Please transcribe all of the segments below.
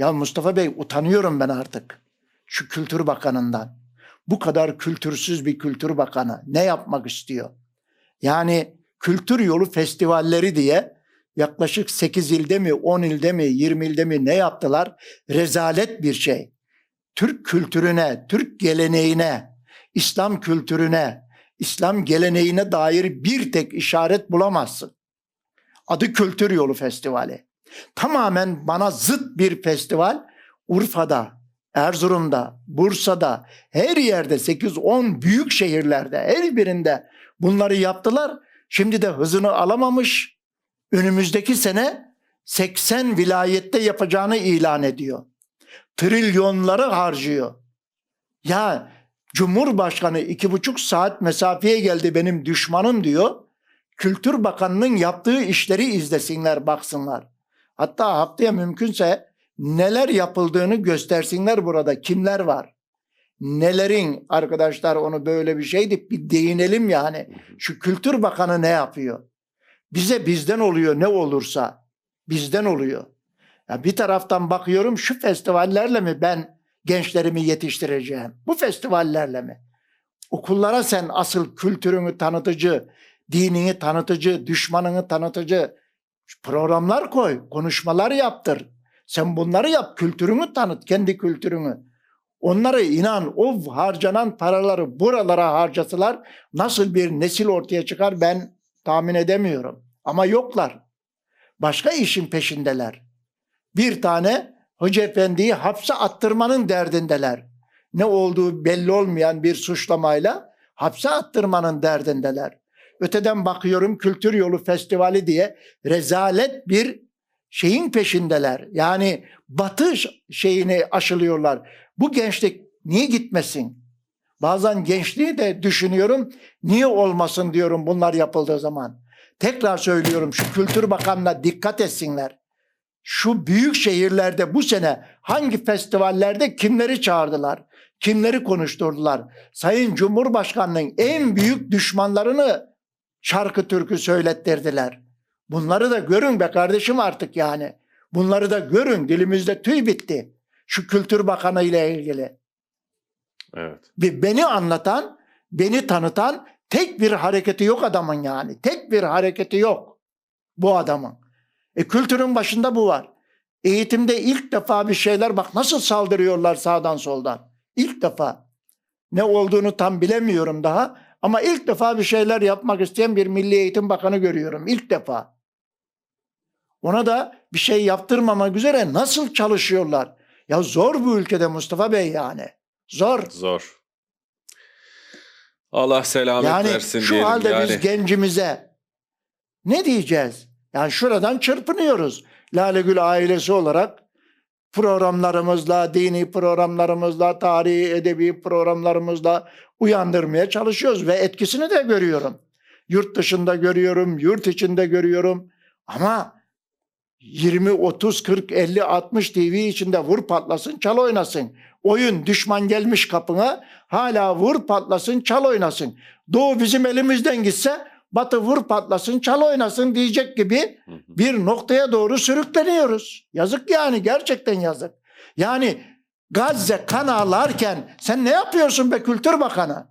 Ya Mustafa Bey utanıyorum ben artık. Şu Kültür Bakanı'ndan. Bu kadar kültürsüz bir Kültür Bakanı ne yapmak istiyor? Yani Kültür Yolu Festivalleri diye yaklaşık 8 ilde mi, 10 ilde mi, 20 ilde mi ne yaptılar? Rezalet bir şey. Türk kültürüne, Türk geleneğine, İslam kültürüne, İslam geleneğine dair bir tek işaret bulamazsın. Adı Kültür Yolu Festivali. Tamamen bana zıt bir festival. Urfa'da, Erzurum'da, Bursa'da, her yerde 8-10 büyük şehirlerde her birinde bunları yaptılar. Şimdi de hızını alamamış. Önümüzdeki sene 80 vilayette yapacağını ilan ediyor. Trilyonları harcıyor. Ya Cumhurbaşkanı iki buçuk saat mesafeye geldi benim düşmanım diyor. Kültür Bakanı'nın yaptığı işleri izlesinler, baksınlar. Hatta haftaya mümkünse neler yapıldığını göstersinler burada. Kimler var? Nelerin arkadaşlar onu böyle bir şeydi bir değinelim yani. Şu Kültür Bakanı ne yapıyor? Bize bizden oluyor ne olursa. Bizden oluyor. Ya bir taraftan bakıyorum şu festivallerle mi ben gençlerimi yetiştireceğim? Bu festivallerle mi? Okullara sen asıl kültürünü tanıtıcı, dinini tanıtıcı, düşmanını tanıtıcı programlar koy, konuşmalar yaptır. Sen bunları yap, kültürünü tanıt, kendi kültürünü. Onları inan o harcanan paraları buralara harcasalar nasıl bir nesil ortaya çıkar ben tahmin edemiyorum. Ama yoklar. Başka işin peşindeler. Bir tane Hoca Efendi'yi hapse attırmanın derdindeler. Ne olduğu belli olmayan bir suçlamayla hapse attırmanın derdindeler. Öteden bakıyorum Kültür Yolu Festivali diye rezalet bir şeyin peşindeler. Yani batı şeyini aşılıyorlar. Bu gençlik niye gitmesin? Bazen gençliği de düşünüyorum. Niye olmasın diyorum bunlar yapıldığı zaman. Tekrar söylüyorum şu Kültür Bakanı'na dikkat etsinler. Şu büyük şehirlerde bu sene hangi festivallerde kimleri çağırdılar? Kimleri konuşturdular? Sayın Cumhurbaşkanı'nın en büyük düşmanlarını şarkı türkü söylettirdiler. Bunları da görün be kardeşim artık yani. Bunları da görün. Dilimizde tüy bitti. Şu Kültür Bakanı ile ilgili. Evet. Ve beni anlatan, beni tanıtan tek bir hareketi yok adamın yani. Tek bir hareketi yok bu adamın. E kültürün başında bu var. Eğitimde ilk defa bir şeyler bak nasıl saldırıyorlar sağdan soldan. İlk defa. Ne olduğunu tam bilemiyorum daha ama ilk defa bir şeyler yapmak isteyen bir Milli Eğitim Bakanı görüyorum. İlk defa. Ona da bir şey yaptırmamak üzere nasıl çalışıyorlar? Ya zor bu ülkede Mustafa Bey yani. Zor. Zor. Allah selamet Yani versin şu diyelim. halde yani, biz gencimize ne diyeceğiz? Yani şuradan çırpınıyoruz. Lale Gül ailesi olarak programlarımızla, dini programlarımızla, tarihi, edebi programlarımızla uyandırmaya çalışıyoruz ve etkisini de görüyorum. Yurt dışında görüyorum, yurt içinde görüyorum. Ama 20, 30, 40, 50, 60 TV içinde vur patlasın, çal oynasın. Oyun düşman gelmiş kapına hala vur patlasın, çal oynasın. Doğu bizim elimizden gitse Batı vur patlasın, çal oynasın diyecek gibi Hı. Bir noktaya doğru sürükleniyoruz. Yazık yani gerçekten yazık. Yani Gazze kan ağlarken sen ne yapıyorsun be Kültür Bakanı?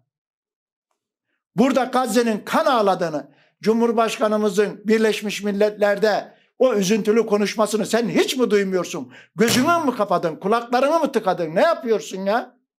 Burada Gazze'nin kan ağladığını, Cumhurbaşkanımızın Birleşmiş Milletler'de o üzüntülü konuşmasını sen hiç mi duymuyorsun? Gözünü mü kapadın, kulaklarını mı tıkadın? Ne yapıyorsun ya?